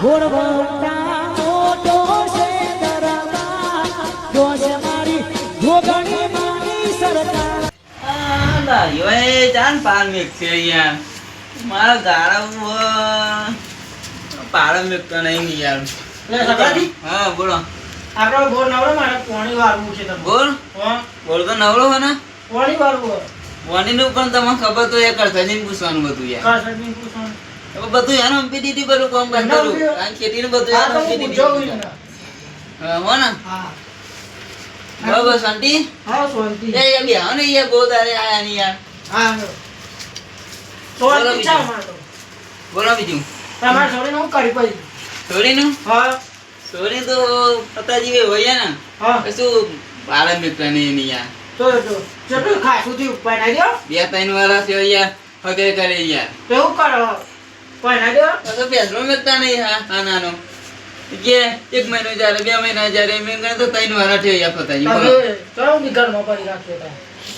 ઘોડવટા મોટો છે દરબાર જોશ મારી જોગણી માની સરકાર આ લારીઓ જાન પાર મેકશે યાર મારા ગાળા પાર મેકતો નહીં યાર લે, સગાજી? હા બોલો આપણો બોર નવરો મારે પોણી વાળવું છે તમને બોલ હા બોલ તો નવરો હો ને પોણી વાળવું હોય. વોનીનું પણ તમને ખબર તો એ કરતા પૂછવાનું બધું યાર પૂછવાનું. બધું યાર કામ બધું યાર તો હું MPDT પૂછ્યો કરતા. ને. હા, હો ને. બરાબર શાંતિ? હા, શાંતિ. એ યાર બેહો ને યાર બહુ તારે આયા ને યાર. હા, હા. શાંતિ બીજું. છે બોલો બીજું. તમારે છોડીને હું કરી પછી સોરીનું? હા. સોરી તો પતાજી વે હોય ને. હા. શું પાર મેકતા નહીં એની યાર. તો ખાસું દો બે ત્રણ વર્ષ થયો યાર. હગે કરે યાર. કરો. બેસરો મેકતા નહીં હા હા નાનો. કે એક મહિનો જ્યારે બે મહિના જ્યારે ગણે તો ત્રણ વાર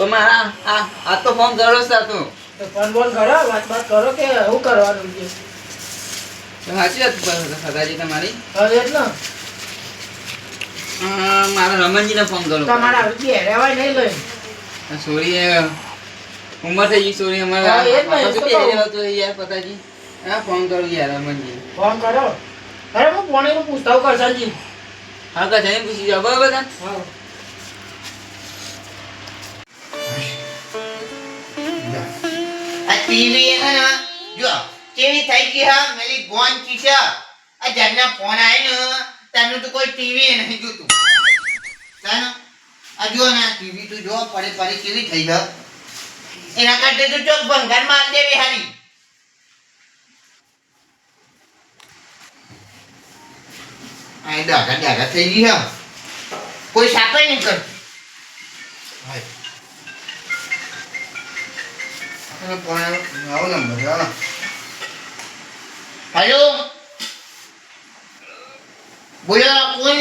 મારા આ આ તો ફોન કરો જ તો તો ફોન બોન કરો વાત વાત કરો કે શું કરવાનું છે? સાચી વાત પર સદાજી તમારી. હવે જ ને. અ, મારા રમણજીને ફોન કરો તમારે રહેવાય નહીં લઈ સોરી ઉંમર થઈ ગઈ સોરી અમારા પતાજી હા ફોન કરું યાર રમણજી ફોન કરો અરે હું પોણીનું પૂછતા હું કરશનજી હા કા જઈને પૂછી જાઓ બરાબર હા. ટીવી હે ને જો કેવી થઈ ગઈ હા મેલી ગોન કીશા આ જન્ના ફોન આય ને તને તો કોઈ ટીવી નહીં જોતું. તાને આ જો ને ટીવી તો જો પડે પડે કેવી થઈ ગયો એના કરતા તો ચોક ભંગાર માર દેવી હારી. આ દાગા દાગા થઈ ગઈ હા કોઈ સાપે નહીં કરતું હાય Ano po na? Ako lang ba? Ano? Hello? બોલો કોણ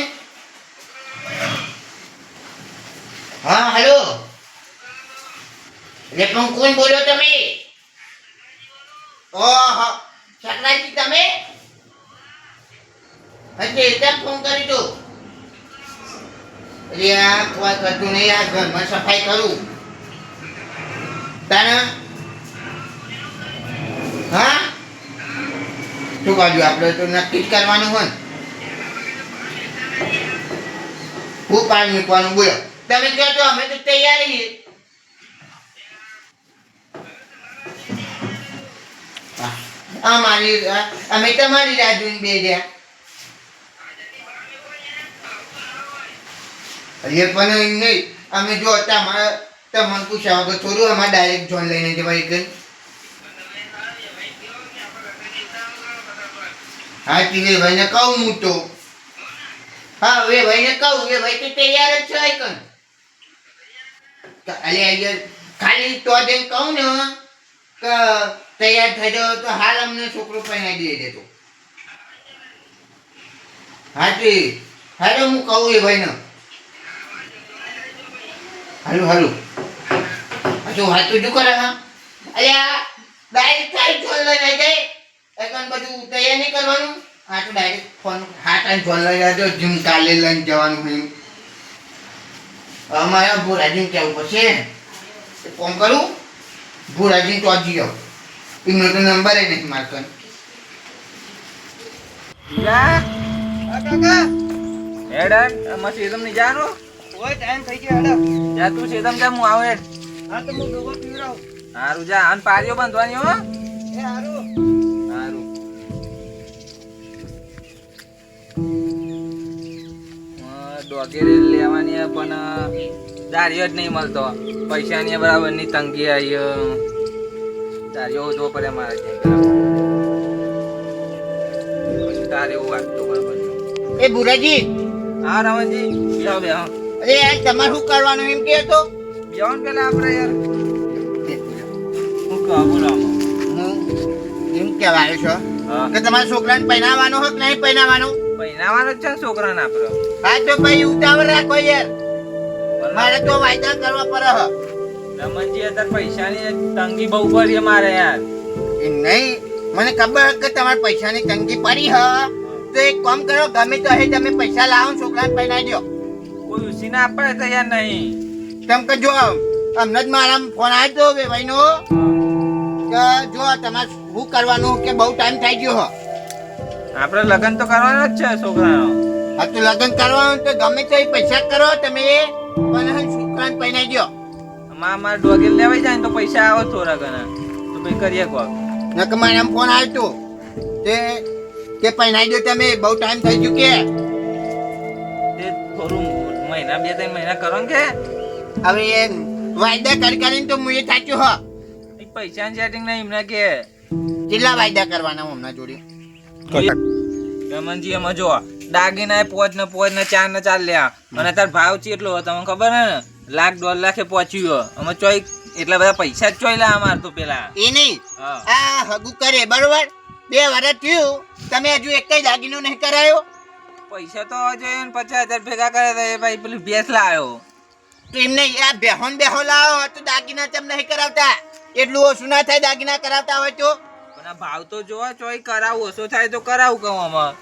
હા હેલો એટલે પણ કોણ બોલો તમે ઓહો શકલાજી તમે એટલે એકદમ ફોન કરી દો. એટલે આ કોઈ કરતું નહીં, આ ઘરમાં સફાઈ કરું. તાના હા? શું કાજુ, આપણે તો નક્કી જ કરવાનું હોય. હું પાણી મૂકવાનું બોલો. તમે કહો તો અમે તો તૈયાર છીએ. અમારી અમે તમારી રાહ જોઈને બે રહ્યા એ પણ નહીં. અમે જો તમારે તમને પૂછ્યા વગર થોડું અમારે ડાયરેક્ટ જોઈન લઈને જવાય કઈ. હા ભાઈ ભાઈને કહું હું તો. હા વે ભાઈને કહું વે ભાઈ તો તૈયાર જ છે કન અલે યાર ખાલી તો જ કહું ને કે તૈયાર થઈ જાવ તો હાલ અમને છોકરો પહેરાવી દે દેતો હા તે હાલો, હું કહું એ ભાઈને. હાલો હાલો તો હાથ તો શું કરે હા? અલ્યા ડાયરેક્ટ તારી ફોન લઈને જાય એકન બધું તૈયાર નહીં કરવાનું. હા તો ડાયરેક્ટ ફોન હાથ અને ફોન લઈ જાજો જીમ કાલે લઈને જવાનું હોય અમારે ભૂરાજીને કહેવું પડશે? ફોન કરું? ભૂરાજીને ચોજી જાઉં એમનો તો નંબર એ નથી મારતો. હેડન અમાર સેદમની જાનો ઓય ટાઈમ થઈ ગયો હેડો જા તું સેદમ જા હું આવે હા તો હું ડોબો પીવડાવું. હારું જા આન પારીઓ બાંધવાની હો. એ હારું. હારું. ડોગેરે લેવાની હે પણ દારિયો જ નહીં મળતો. પૈસાની બરાબરની તંગી આવી દારિયો જો પડે મારે તારે એવું વાગતું બરાબર એ ભૂરાજી હા રમણજી બે બેહો અરે યાર તમારે શું કરવાનું એમ કે તો જવાનું પેલા આપણે યાર. હું કહું બોલો હું એમ કહેવા આવ્યો છો કે તમારા છોકરાને પહેરાવાનો હોય કે નહીં પહેરાવાનો પહેરાવાનો જ છે છોકરાને આપણો. હા તો ભાઈ ઉતાવળ રાખો યાર. મારે તો વાયદા કરવા પડે હ. રમણજી અત્યારે પૈસાની તંગી બહુ પડી મારે યાર. એ નહીં મને ખબર કે તમારે પૈસાની તંગી પડી હ. તો એક કામ કરો ગમે તો હે તમે પૈસા લાવો છોકરાને પહેરાવી દો ઉસીને આપવા તૈયાર નહીં. કેમ કે જો અમને જ મારા ફોન આવ્યો તો ભાઈનો કે જો તમારે શું કરવાનું કે બહુ ટાઈમ થઈ ગયો હો. આપણે લગ્ન તો કરવાનો જ છે છોકરાનો. હા તો લગ્ન કરવાનું તો ગમે તે પૈસા કરો તમે પણ છોકરાને પહેરાઈ દો માં મારે ડોગે લેવાઈ જાય તો પૈસા આવો થોડા ઘણા તો ભાઈ કરીએ કોક. નકર મારા ફોન આવ્યો તો કે પહેરાઈ દો તમે બહુ ટાઈમ થઈ ગયો કે. મહિના બે ત્રણ મહિના કરો ને કે? હવે એ વાયદા કરી કરીને તો મુએ થાક્યો હો. પૈસા ની સેટિંગ નહીં એમને કે. કેટલા વાયદા કરવાના હમણાં જોડે? રમનજી એમાં જો દાગીના પોચ ને પોચ ને ચાર ને ચાર લ્યા. અને તાર ભાવ ચેટલો એટલો તમને ખબર હે ને? લાખ દોઢ લાખે પહોંચ્યું અમે ચોઈ એટલા બધા પૈસા જ ચોઈ લા અમાર તો પેલા. એ નહીં. હા. આ હગુ કરે બરોબર? બે વર્ષ થયું તમે હજુ એક જ દાગીનો નહીં કરાયો? પૈસા તો જોઈએ પચાસ હજાર ભેગા કરે તો એ ભાઈ પેલી ભેસ લાવ્યો. એમ નહીં આ બેહોન બેહો લાવો તો દાગીના તેમ નહીં કરાવતા. એટલું ઓછું ના થાય દાગીના કરાવતા હોય તો. પણ આ ભાવ તો જો ચોઈ કરાવું ઓછો થાય તો કરાવું કહું આમાં.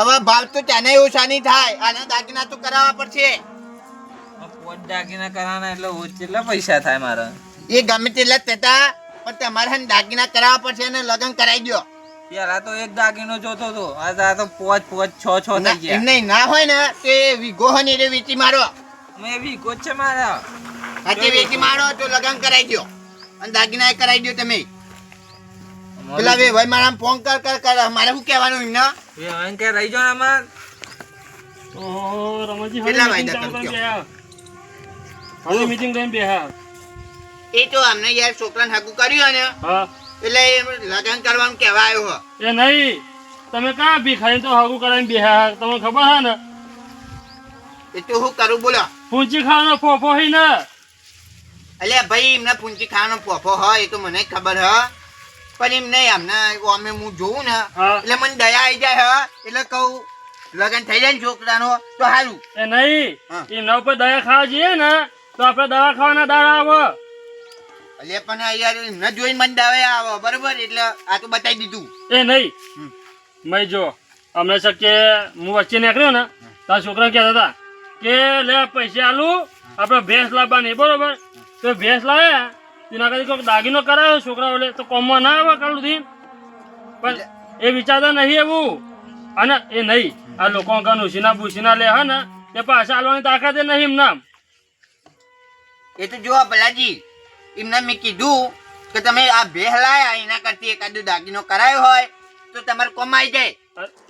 હવે ભાવ તો તેને ઓછા નહીં થાય આને દાગીના તો કરાવવા પડશે. પોત દાગીના કરાવવાના એટલે ઓછ- કેટલા પૈસા થાય મારા. એ ગમે તેટલા થતા પણ તમારે દાગીના કરાવવા પડશે અને લગ્ન કરાવી દો પેલા તો એક દાગીનો જોતો હતો આ તો- આ તો પોચ પોચ છ છ થઈ ગયા. નહીં ના હોય ને તો એ વીઘો હોય ને એટલે વેચી મારો. મેં વીઘો છે મારા. આજે વેચી મારો તો લગન કરાઈ ગયો અને દાગીના કરાઈ દો તમે. પેલા વે ભાઈ મારા ફોન કર કર કર મારે શું કહેવાનું એમને? એ અહીં કે રહી ને અમાર. ઓહો, રમજી હવે કેટલા વાયદા? બેહા. હવે meeting કરીને બેહા. એ તો અમને યાર છોકરાને હાકુ કર્યું ને હા. એટલે લગન કરવાનું કહેવા આવ્યો હો. એ નહીં. તમે કાં ભીખારી તો હગું કરાવીને બેહા તમને ખબર હે ને? એ તો હું કરું બોલો. પૂંચી ખાવાનો ફોફો હી ને? એટલે ભાઈ એમને પૂંચી ખાવાનો પોફો હોય એ તો મને ખબર હ. પણ એમ નહીં અમને અમે હું જોઉં ને એટલે મને દયા આવી જાય હ. એટલે કહું લગન થઈ જાય ને છોકરાનો તો સારું એ નહીં. એમના ઉપર દયા ખાવા જઈએ ને તો આપણે દવા ખાવાના દાડા આવે. એટલે પણ યાર ન જોઈને મને દયા આવે બરોબર? એટલે આ તો બતાવી દીધું. એ નહીં. મય મેં જો અમને શક્ય હું વચ્ચે નીકળ્યો ને તારા છોકરા કહેતા હતા કે લે પૈસા આલું આપણે ભેંસ લાવવાની બરોબર? તો ભેંસ લાવ્યા તેના કદી કોઈ દાગીનો કરાયો છોકરાઓ એટલે તો કોમમાં ના આવે કાલું થી પણ એ વિચારતા નહીં એવું. અને એ નહીં. આ લોકો કાન ઉસીના ભૂસીના લે હે ને એ પાછા આલવાની તાકાત નહીં એમના એ તો જો ભલાજી એમને મેં કીધું કે તમે આ ભેહ લાયા એના કરતી એકાદો દાગીનો કરાયો હોય તો તમારે કમાઈ જાય.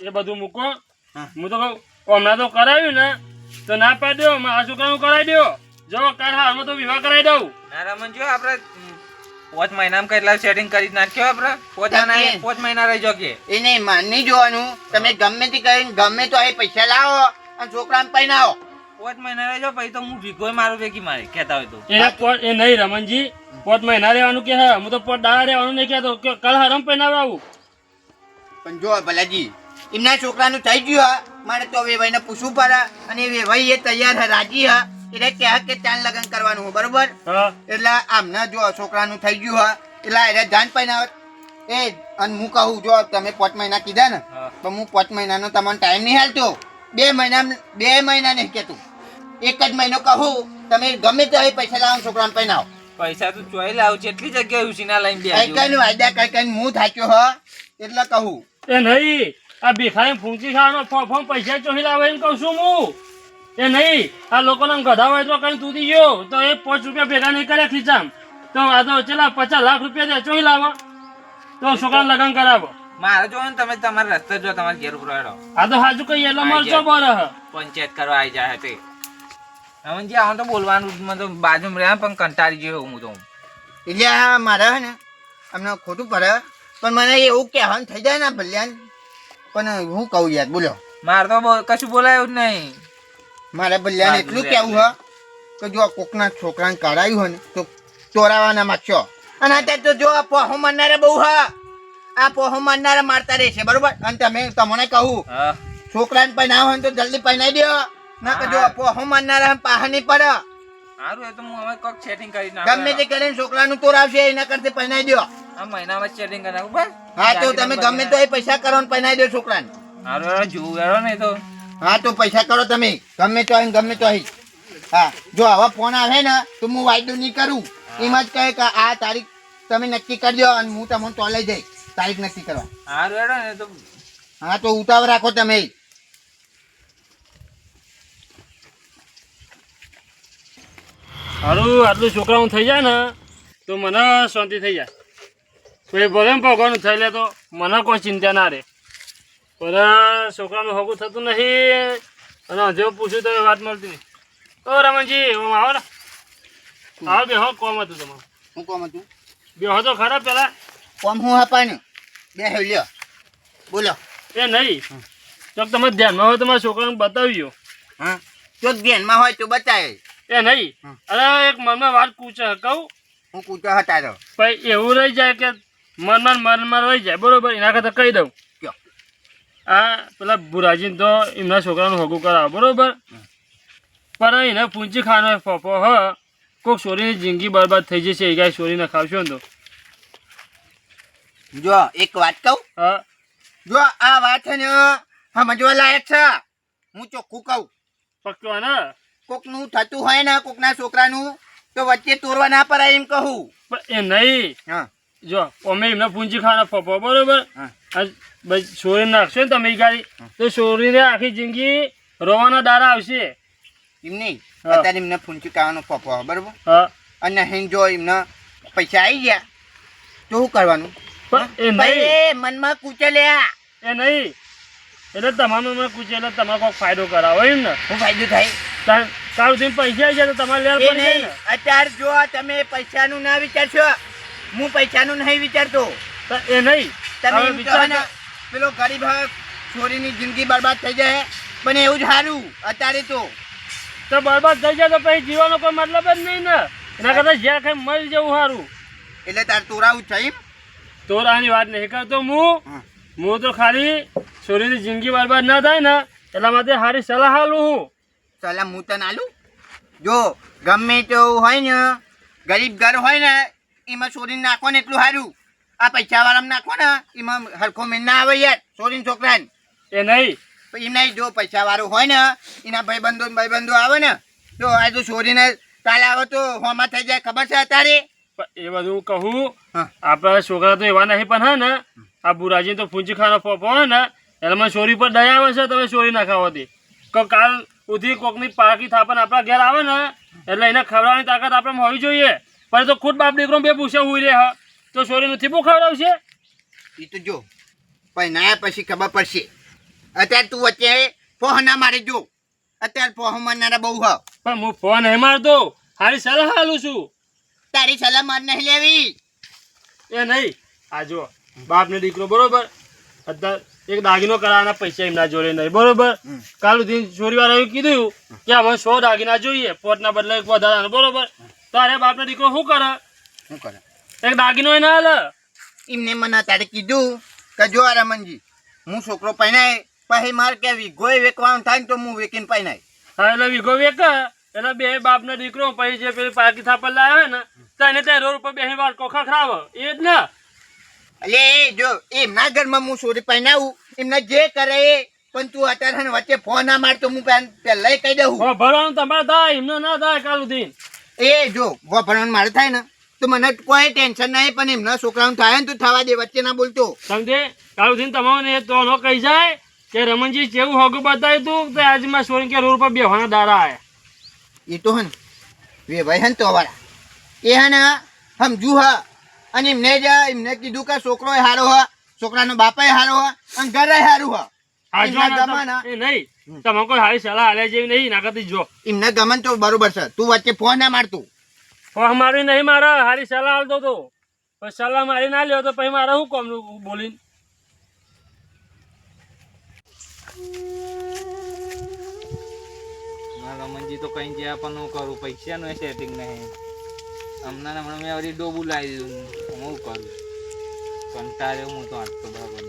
એ બધું મૂકો. હું. તો કહું હમણાં તો કરાવ્યું ને તો ના પાડી દો મારા છોકરાનું કરાવી દો. જો કાલ હાલમાં તો વિવાહ કરાવી દઉં. ના રમણ જો આપણે પોચ મહિનામાં કેટલા સેટિંગ કરી નાખ્યો આપણે? પોતાના પોચ મહિના રહી જો કે. એ નહીં માની જોવાનું. તમે ગમે તે કરીને ગમે તો એ પૈસા લાવો અને છોકરાને પહેરાવો. પોચ મહિના રહેજો પછી તો હું ભીગોય મારું ભેગી મારે કહેતા હોય તો. એને પોત એ નહીં રમણજી. પોત મહિના રહેવાનું કે હા હું તો પોત દાડા રહેવાનું નહીં કહેતો. કે કાલ હરમ પહેરાવે આવું. પણ જો ભલાજી એમના છોકરાનું થઈ ગયું હા. મારે તો વેવાઈને પૂછવું પડે. અને એ વેવાઈ એ તૈયાર હા રાજી હા. એટલે કહે કે ચાંદ લગ્ન કરવાનું હોય બરોબર? હા. એટલે આમને જો છોકરાનું થઈ ગયું હા એટલે એને જાન પહેરાવે એ અને હું કહું જો તમે પાંચ મહિના કીધા ને તો હું પાંચ મહિનાનો તમને ટાઈમ નહીં હાલતો. બે મહિના બે મહિના નહીં કહેતું. એક જ મહિનો કહું તમે ગમે તે પૈસા લાવો છોકરાને પહેરાવો પૈસા તો ચોઈ લાવ એટલી જગ્યાએ ઉસીના લઈને કઈ બે કઈ વાયદા કઈ કઈ હું થાક્યો હ એટલે કહું. એ નહીં આ ભીખાઈ ફૂંકી ખાવાનો ફોફો પૈસા ચોહી લાવે એમ કહું છું હું એ નહીં આ લોકોને ગધા હોય તો કઈ તૂટી ગયો. તો એ પાંચ રૂપિયા ભેગા નહીં કરે ખીચામ તો આ તો ચેલા પચાસ લાખ રૂપિયા ચોહી લાવો. તો છોકરાને લગ્ન કરાવો. મારે જો ને તમે તમારા રસ્તે જો તમારે ઘેર ઉપર હેડો. આ તો હાજુ કઈ એટલે મળશો બરો પંચાયત કરવા આવી જાય તે જે આવું તો બોલવાનું મને તો બાજુમાં રહ્યા પણ કંટાળી ગયો હું તો. એટલે આ મારે હે ને અમને ખોટું પડે પણ મને એવું કહેવાનું થઈ જાય ને ભલ્યાન પણ હું કહું યાર બોલો. મારે તો કશું બોલાયું જ નહીં. મારે ભલ્યાન એટલું કહેવું હ કે જો કોકના છોકરાને કાઢાયું હોય ને તો ચોરાવાના માગશો અને અત્યારે તો જો આ પોહો મારનારા બહુ હ. આ પોહો મારનારા મારતા રહેશે બરોબર? અને તમે તમને કહું છોકરાને પહેરાવો હોય ને તો જલ્દી પહેરાવી દો. ના કજો પોહો મારનારા પાહા નહીં પડે. સારું એ તો હું હવે કોક સેટિંગ કરી ગમે તે કરીને છોકરાનું તોરાવશે એના કરતે પહેરાવી દો આ મહિનામાં સેટિંગ કરી નાખું બસ. હા તો તમે ગમે તો એ પૈસા કરો ને પહેરાવી દો છોકરાને. હારું હેડો જોવું હેડો ને તો. હા તો પૈસા કરો તમે. ગમે તો ગમે તો અહીં હા જો આવા ફોન આવે ને તો હું વાયદો નહીં કરું. એમાં જ કહે કે આ તારીખ તમે નક્કી કરી દો અને હું તમને તો લઈ જઈશ. તારીખ નક્કી કરવા. હારું હેડો ને તો. હા તો ઉતાવળ રાખો તમે. સારું આટલું છોકરાનું થઈ જાય ને તો મને શાંતિ થઈ જાય. પછી ભલે ને ભગવાનનું થઈ લે તો મને કોઈ ચિંતા ના રહે. પણ છોકરાનું હગું થતું નહીં. અને હજુ પૂછ્યું તો વાત મળતી નહીં. ઓ રમણજી હું આવો ને. આવો બે હો કોમ હતું તમારું. હું કોમ હતું? બે હો તો ખરા પેલા. કોમ હું આપવાનું? બે લ્યો. બોલો. એ નહીં. તો તમે ધ્યાનમાં હોય તમારા છોકરાને બતાવ્યો હા? જો ધ્યાનમાં હોય તો બતાવે. એ નહીં. અરે એક મનમાં વાત કૂચે કહું. હું પૂછો હટાડો પછી એવું રહી જાય કે મનમાં મનમાં રહી જાય બરોબર? એના કરતાં કહી દઉં. કયો? આ પેલા બુરાજીને તો એમના છોકરાનું હોગું કરાવો બરોબર? પણ એને પૂંચી ખાવાનો ફોફો હ. કોઈક છોરીની જિંદગી બરબાદ થઈ જશે એ ગાય છોરીને ખાવશો ને તો. જો એક વાત કહું? હા. જો આ વાત છે ને સમજવા લાયક છે. હું ચોખ્ખું કહું. પક્કો ને કોકનું થતું હોય ને કોકના છોકરાનું તો વચ્ચે તોરવા ના પડાય એમ કહું. પણ એ નહીં. હા. જો અમે એમને પૂંજી ખાવાનો ફોફો બરોબર? છોરી નાખશો ને તમે ગાડી. તો છોરીને આખી જિંદગી રોવાના દારા આવશે. એમ નહીં. અત્યારે એમને પૂંજી ખાવાનો ફોફો બરોબર? અને અહીં જો એમને પૈસા આવી ગયા તો શું કરવાનું? પણ એ મનમાં કૂચેલ્યા. એ નહીં. એટલે તમારું મને પૂછે એટલે તમારે કોઈ ફાયદો કરાવો એમ ને. શું ફાયદો થાય? તાર- થઈને પૈસા આવી જાય તો તમારે લેવા પડી જાય ને. અત્યારે જો તમે પૈસાનું ના વિચારશો હું પૈસાનું નહીં વિચારતો. એ નહીં. તમે વિચાર પેલો ગરીબ છોરીની જિંદગી બરબાદ થઈ જાય પણ એવું જ સારું અત્યારે તો. તો બરબાદ થઈ જાય તો પછી જીવાનો કોઈ મતલબ જ નહીં ને. એના કરતાં જ્યાં ખાઈ મરી જવું સારું એટલે તાર તોરાવું છે તોરાની વાત નહીં કરતો હું. હું. તો ખાલી છોરીની જિંદગી બરબાદ ના થાય ને એટલા માટે સારી સલાહ આલું હું. સલામ હું તને આલું? જો ગમે તેવું હોય ને ગરીબ ઘર હોય ને એમાં છોરીને નાખો ને એટલું સારું. આ પૈસા વાળામાં નાખો ને એમાં હરખો મેં ના આવે યાર છોરીને છોકરાને. એ નહીં. એમ નહીં જો પૈસા વાળું હોય ને એના ભાઈબંધો ભાઈબંધો આવે ને જો આ તો છોરીને કાલે આવે તો હોમાં થઈ જાય ખબર છે અત્યારે એ બધું કહું. આપણા છોકરા તો એવા નહીં પણ હા ને આ બુરાજી તો ફૂંચી ખાનો ફોફો હોય ને એટલે મને ચોરી પર દયા આવે છે તમે ચોરી ના ખાવાથી. કાલ ઉધી કોકની પાકી થાપણ આપણા ઘેર આવે ને એટલે એને ખવડાવવાની તાકાત આપણે હોવી જોઈએ. પણ તો ખુદ બાપ દીકરો બે પૂછે હોય રે હા. તો છોરી નથી બહુ ખવડાવશે? એ તો જો પછી ના પછી ખબર પડશે. અત્યારે તું વચ્ચે ફોહ ના મારી જો. અત્યારે ફોહ મારનારા બહુ હ પણ હું ફોન નહીં મારતો. હારી સલાહ આલું છું. તારી સલાહ માર નહીં લેવી. એ નહીં. આ જો બાપ ને દીકરો બરોબર. અત્યારે એક દાગીનો કરાવવાના પૈસા એમના જોડે નહીં. બરોબર. કાલ સુધી ચોરી વાળા કીધું કે અમે સો દાગીના જોઈએ પોતના બદલે એક વધારાનો. બરોબર? તારે બાપનો દીકરો શું કરે? શું કરે? એક દાગીનો એ ના એમને મને તારે કીધું કે જો રમનજી હું છોકરો પહેણાય પછી મારે કે વિઘો વેકવાનું થાય ને તો હું વેકીને પહેણાય હા એટલે વિઘો વેક. એટલે બે બાપનો દીકરો પછી જે પેલી પાકી થાપર લાવે ને તેને ત્યાં રોડ ઉપર બેસી વાર કોખા ખરાબ એ જ ને. એટલે એ જો એમના ઘરમાં હું સોરી પહેરાવું એમને જે કરે એ. પણ તું અત્યારે વચ્ચે ફોન ના મારતો હું પહેલા કહી દઉં. ભરવાનું તમારે થાય એમને ના થાય કાલ સુધી. એ જો ભરવાનું મારે થાય ને તો મને કોઈ ટેન્શન નહીં પણ એમના છોકરાનું થાય ને તો થવા દે વચ્ચે ના બોલતો. સમજે? કાલ સુધી તમારે તો ન કહી જાય કે રમણજી જેવું હોગું બતાવ્યું તું કે આજે માં સોરી કે રોડ પર બેહવાના દાડા આવે એ તો હે ને વે ભાઈ હે ને તો વાળા. એ હે ને સમજુ હ અને એમને જ એમને કીધું કે છોકરો હારો હ છોકરાનો બાપે હારો હ અને ઘરે હારું હ. નહીં તમે કોઈ સારી સલાહ આલે જેવી નહીં ના કરતી જો. એમને ગમન તો બરોબર છે. તું વચ્ચે ફોન ના મારતું. ફોહ મારી નહીં મારા સારી સલાહ આલતો તો. પણ સલાહ મારી ના લ્યો તો પછી મારે શું કોમનું બોલીને? મારા તો કઈ જ્યાં પણ હું કરું પૈસાનું સેટિંગ નહીં. હમણાં હમણાં મેં વળી ડોબું લાવી દીધું. હું કરું? કંટાળ્યો હું તો આટલો બરાબર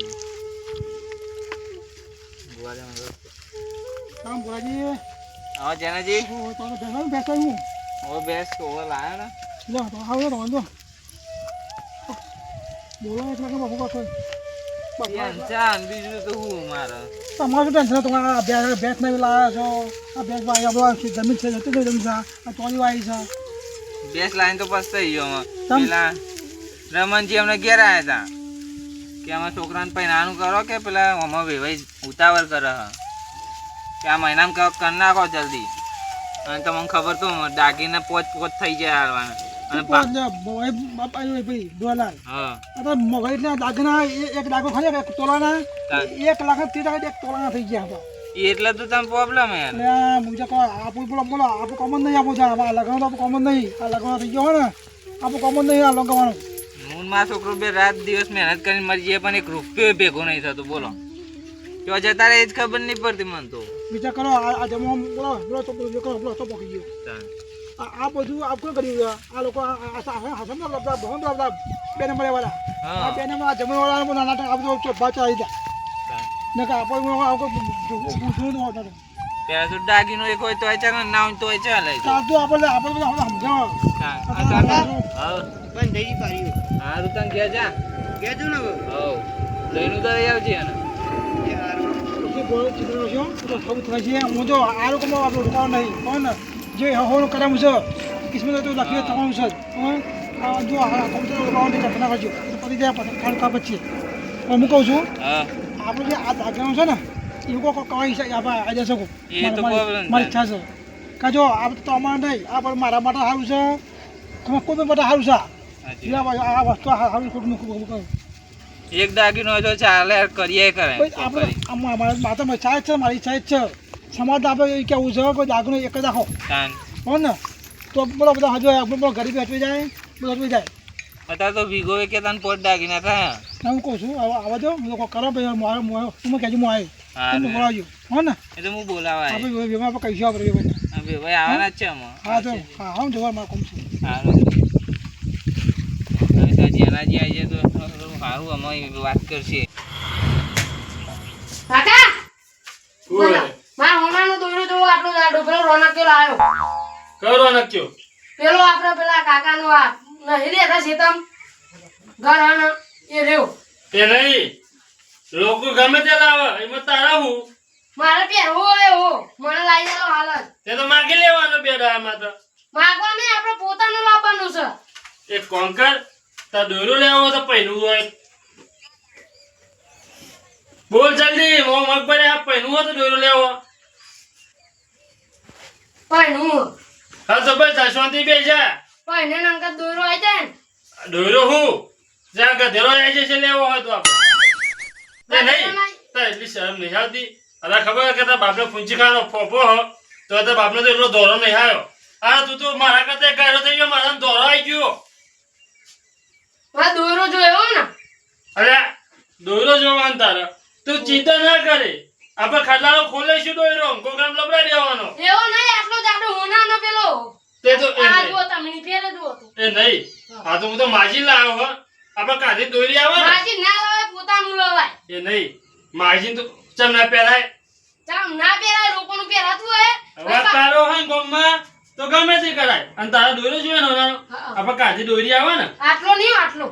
કામ બોલાજી હા જેનાજી? હું તો ભેગા બેસા હું? ઓ બેસ ઓવર લાયો ને. લો તો આવો તો વાંધો. બોલો એટલે કે બાપુ પાસે. બીજું તો હું મારે? તમારું ટેન્શન તમારા અભ્યાસ ભેંસ નહીં લાવ્યા છો? બધા જમીન છે જતી જમીન છે આ ચોલી વાળી છે. બેસ લાઈન તો પસ્તાઈ ગયો અમે પેલા રમનજી અમને ઘેર આવ્યા હતા કે અમે છોકરાને પહેલાનું કરો કે પેલા અમે વેવાઈ ઉતાવળ કરે કે આ મહિનામાં કર નાખો જલ્દી. અને તમને ખબર તો દાગીને પોચ પોચ થઈ જાય હારવાના અને ભા- ભાઈ બાપા ભાઈ ડોલર હા. આ મગજના દાગના એ- એક લાખ ત્રીસ એક તોલાના થઈ ગયા હતા. એટલે તો તમે પ્રોબ્લેમ હે. ને મુજે કો આપું બોલો બોલો આપું કોમન નહીં આપું જા. આ લગન તો કોમન નહીં. આ લગન થઈ ગયો ને આપણું કોમન નહીં આ લગ્નવાનું હું મારો છોકરો બે રાત દિવસ મહેનત કરીને મરી જઈએ પણ એક રૂપિયો ભેગો નહીં થતો બોલો. તો જતા રહે એ જ ખબર નહીં પડતી મને તો. બીજા કરો આ જમો બોલો બોલો તો બોલો કરો બોલો તો પકી ગયો. આ બધું આપ કોણ કર્યું? આ લોકો હસમ ના લબડા બહુ લબડા બે નંબર વાળા. આ બે નંબર આ જમવા વાળા નાટક આ બધું ચોપા ચાલી જાય તાન. ને કે આપણે હું આવું પૂછવું ન હોતું પેલા તો દાગીનો એક હોય તો ચાલે ના હોય તો ચાલે ચાલતું આપણે આપણે બધા સમજાવો. હા પણ જઈ કર્યું હારું તને ઘેર જા. કહેજો ને હવે. હવ. લઈને તો આવજે એને. જે છો તો છે. હું તો આ લોકોમાં આપણું રોકાણ નહીં. કોણ જે હોવાનું કરાવું છે કિસ્મત તો લખી તમારું છે જો આ કમ્પ્યુટર કરજો પતી જાય કા પછી. હું કહું છું હા. આપણે જે આ દાખલાનું છે ને એ કોઈ કવાય છે આપણે આજે શકો મારી ઈચ્છા છે કે જો આ તો અમારે નહીં આ પણ મારા માટે સારું છે તમે કોઈ માટે સારું છે આ વસ્તુ સારું ખોટું કહું એક દાગીનો હોય ચાલે કરીએ કરે આપણે માતા ઈચ્છા જ છે મારી ઈચ્છા જ છે સમાજ આપણે એ કેવું છે કોઈ દાગીનો એક જ રાખો હો ને તો બધા બધા હજુ આપણે ગરીબ હટવી જાય બધું હટવી જાય અત્યારે તો ભીગો કે તને પોટ થાય ના હું કહું છું આવા જો હું કરો ભાઈ મારે મોયો હું કહેજો હું આવી હારું. બોલાવજો. હો ને? એ તો હું બોલાવાય. આપણે વેમાં આપણે કહીશું આપણે વેમાં. ભાઈ. આવવાના જ છે અમે હા તો હા હું જોવા મારે કોમ છું. સારું જેનાજી આવી જાય તો સારું અમે વાત કરશે. કાકા! બોલો મારા આટલું પેલો કરો પેલો આપણે પેલા કાકાનો આ નહીં રહેતા શેતમ. ઘર હન એ રહ્યો. તે નહીં. લોકો ગમે તે લાવે એમાં તારા હું. મારે પહેરવો હોય એવો મને લાવી દેલો હાલ તે તો માગી લેવાનો બે દાડામાં તો. માગવા નહીં આપણે પોતાનું લાવવાનું છે. એક કોંકર તાર દોરું લેવો તો પહેલું હોય. બોલ જલ્દી મો મગબરે આ પહેલું હોય તો દોરું લેવો. પણ હા તો બસ શાંતિ પણ એને અંકલ દોરો આવી જાય ને. દોરો હું? જ્યાં ગધેરો આવી જશે લેવો હોય તો આપણે. નહીં. તો એટલી શરમ નહીં આવતી. અરે ખબર કે તારા બાપને પૂંચી ખાનો ફોફો હો? તો તારા બાપને તો એટલો દોરો નહીં આવ્યો. હા તું તો મારા કરતા ગાયરો થઈ ગયો મારા દોરો આવી ગયો. હા દોરો જોયો ને? અરે દોરો જોવાનું તારે. તું ચિંતા ના કરે. આપણે ખાટલાનો ખોલાઈશું દોરો અંકો કામ લબડા દેવાનો એવો નહીં આટલો જાડો હોનાનો પેલો તે તો આ નહીં. જુઓ તમે પહેરે તો. એ નહીં. આ તો હું તો માજી લાવ્યો હો. આપણે કાઢી દોરી આવે માજી ના લવાય પોતાનું લવાય. એ નહીં. માજી તો ચમ ના પહેરાય? ચાલ ના પહેરાય લોકોનું પહેરાતું હોય. હવે તારો હોય ને તો ગમે તે કરાય. અને તારા દોરો જોઈએ ને આપણે કાઢી દોરી આવે ને. આટલો નહીં આટલો.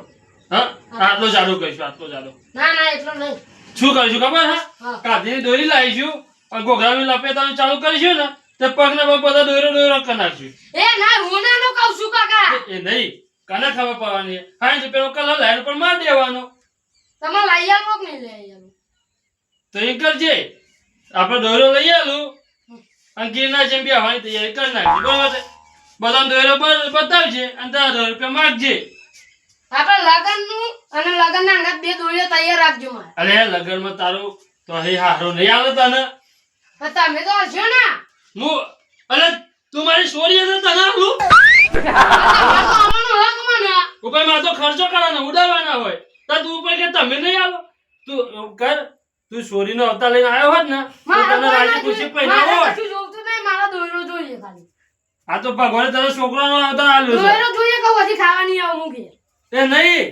હા? આટલો ચાલુ કરીશું આટલો ચાલુ ના ના એટલો નહીં. શું કરીશું ખબર હા. કાઢીની દોરી લાવીશું. અને ઘોઘરાની લપેટાનું ચાલુ કરીશું ને. તે પગને પગ બધા દોરો દોરો કરી નાખશું. એ ના હોનાનો કહું છું કાકા. એ નહીં કને ખબર પડવાની હાઈ પેલો કલર લાઈન પર માર દેવાનો. તમે લઈ આવો કે નહીં લઈ આવો? તો એ કરજે. આપણે દોરો લઈ આલું. અને ગીરના જેમ બી હવાની તૈયારી કરી નાખજે. બરાબર છે? બધાને દોરો બતાવજે અને તારા દોરો રૂપિયા માગજે. આપણે લગનનું અને લગનના અંગત બે દોરીઓ તૈયાર રાખજો મારે. અરે લગનમાં તારું તો હે હારો નહીં આવે તને. તમે તો હશો ને. હું અરે તું મારી સોરી હતી તને આલું ઉપરમાં તો ખર્ચો કરવાનો ઉડાવવાના હોય. તો તું ઉપર કે તમે નહીં આવો? તું કર. તું સોરીનો અવતાર લઈને આવ્યો હોત ને તો તને રાજી ખુશી પહેલા મારે હોત. કશું જોવતું નહીં મારા દોયરો જોઈએ ખાલી. આ તો ભગવાને તને છોકરાનો અવતાર આલ્યો છે. જોઈએ કહું હજી ખાવાની આવું મૂકી એ નહીં.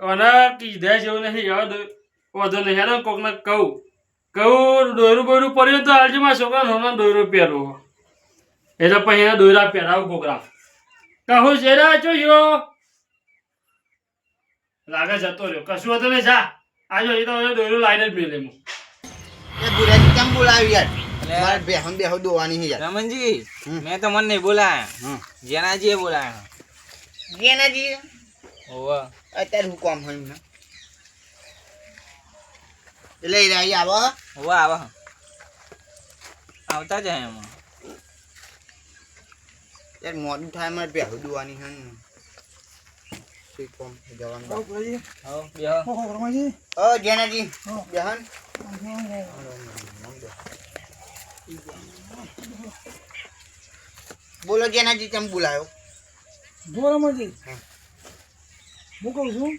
અને કીધા જેવું નહીં યાદ વાંધો નહીં હેડો કોકને કહું. કહું દોયરું બોયરું પડ્યું તો આજે મારા છોકરા દોયરો પહેરવો. એટલે પછી એના દોયરા પહેરાવું કોકરા કહું શેરા જોયો લાગે જતો રહ્યો. કશું હતું નહીં જા. આજો એ તો દોયરું લાઈને જ મેલે હું કેમ બોલાવી યાર? બેહન બેહો દોવાની યાર. રમણજી મેં તો મને નહીં બોલાયા. જેનાજીએ બોલાયા. જેનાજી હોવા. અત્યારે હું કોમ હોય એટલે એ રહી આવો હોવા આવો આવતા જાય એમાં યાર મોડું થાય મારે બેહુ દુવાની છે ને. હો બેહો હો, હો, રમાજી. ઓ જેનાજી હો. બેહન બોલો જેનાજી તમે બોલાયો જુઓ રમાજી. હું કહું છું.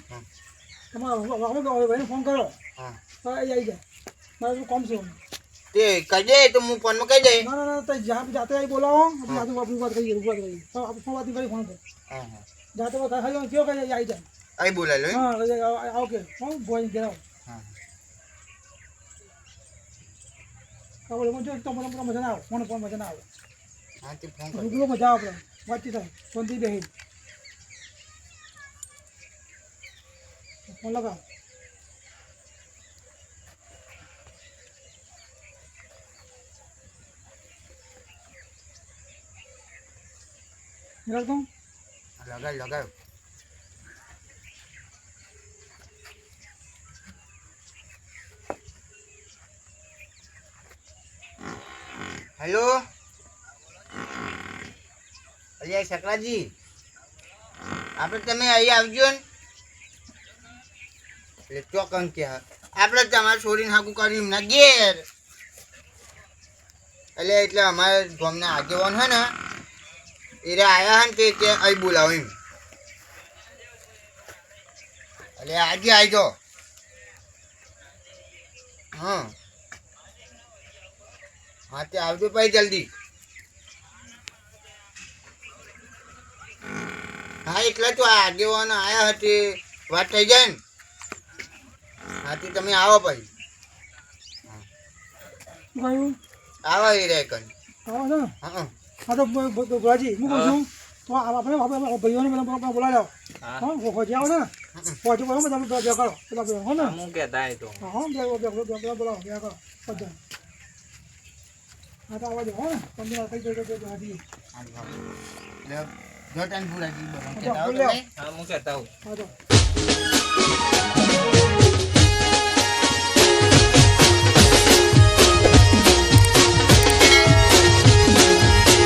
તમારા ભાઈને ફોન કરો હા. તો એ આવી જાય. મારે તો કોમ છે તે કહી દે તો હું ફોનમાં કહી દે ના ના ના તો જાતે જાતે આવી બોલાવો. હા. આપણે આપણી વાત કરીએ વાત કરીએ. તો આપણે વાત કરી ફોન પર હા હા. જાતે વાત થાય કયો કહે આવી જાય. અહીં બોલાય લો હા. કહે આવો કે હા બોય ઘેર આવો. હા હા. બોલે જો તો મને મને મજા ના આવે. ફોન ફોન મજા ના આવે. હા તે ફોન કર રૂબરૂ મજા આવે વાતચીત થાય. ફોનથી બેહી. ફોન લગાવ. લગાવ લગાવ હેલો? અલ્યા શકરાજી. આપણે તમે અહીં આવજો ને. એટલે ચોકન કે આપણે તમારે છોડીને હાકું કર્યું એમના ઘેર. એટલે એટલે અમારે ગામના આગેવાન હે ને એ રે આયા હે ને તે કે અહીં બોલાવો એમ. એટલે આજે આવજો હા. હા તે આવજો ભાઈ જલ્દી. હા એટલે તો આગેવાનો આવ્યા આયા હતી વાત થઈ જાય ને. હા તે તમે આવો ભાઈ. આવો એ રે આવો હા. હા તો બોલાજી હું કહું છું તો આપણે આપણે ભાઈઓને બધા બોલાવ્યો હા હોજી આવો ને હોજી બોલો તમે બે કરો હો ને હું કહેતા એ તો હા હા બે બે બે બે બોલાવો બે કરો બધા હા તો આવવા દે હો ને પંદર કઈ જગ્યા જગ્યા હાજી જો બોલો હું કહેતા હું હા તો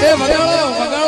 એ વગાડો વગાડો